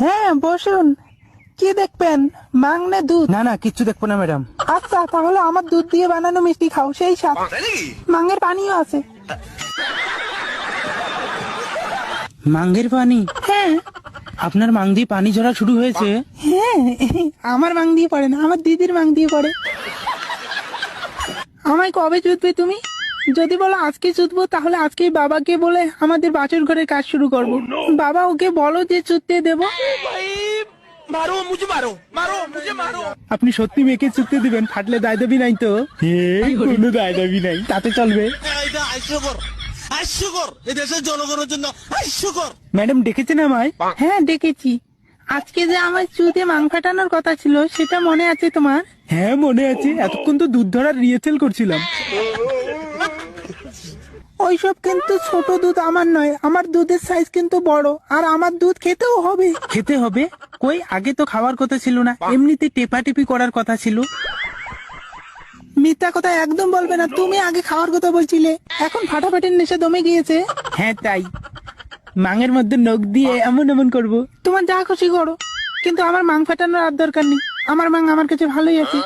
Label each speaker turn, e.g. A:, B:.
A: হ্যাঁ বসুন। কি দেখবেন? মাং না দুধ।
B: না না কিচ্ছু দেখব না ম্যাডাম।
A: আচ্ছা তাহলে আমার দুধ দিয়ে বানানো মিষ্টি খাও সেই স্বাদ। মাঙের পানিও আছে।
B: মাঙ্গের পানি?
A: হ্যাঁ।
B: আপনার মাং দিয়ে পানি ঝরা শুরু হয়েছে?
A: হ্যাঁ আমার মাং দিয়ে পড়ে না আমার দিদির মাং দিয়ে পড়ে। আমায় কবে চুদবে তুমি? যদি বলো আজকে চুদবো তাহলে আজকেই বাবাকে বলে আমাদের বাছর ঘরের কাজ শুরু করব। বাবা ওকে বলো যে চুদতে দেবো।
B: আপনি সত্যি মেয়েকে চুক্তি দিবেন ফাটলে দায় দাবি নাই তো? কোনো দায় দাবি নাই। তাতে চলবে। ম্যাডাম ডেকেছেন আমায়?
A: হ্যাঁ দেখেছি আজকে যে আমার চুদে মাং ফাটানোর কথা ছিল সেটা মনে আছে তোমার?
B: হ্যাঁ মনে আছে। এতক্ষণ তো দুধ ধরার রিহার্সেল করছিলাম।
A: ওইসব কিন্তু ছোট দুধ আমার নয় আমার দুধের সাইজ কিন্তু বড় আর আমার দুধ খেতেও হবে।
B: খেতে হবে? কই আগে তো খাওয়ার কথা ছিল না এমনিতে টেপাটেপি করার কথা ছিল।
A: মিথ্যা কথা একদম বলবে না তুমি আগে খাওয়ার কথা বলছিলে এখন ফাটাফাটির নেশা দমে গিয়েছে।
B: হ্যাঁ তাই। মাঙের মধ্যে নখ দিয়ে এমন এমন করব।
A: তোমার যা খুশি করো কিন্তু আমার মাং ফাটানোর আর দরকার নেই আমার মাং আমার কাছে ভালোই আছে।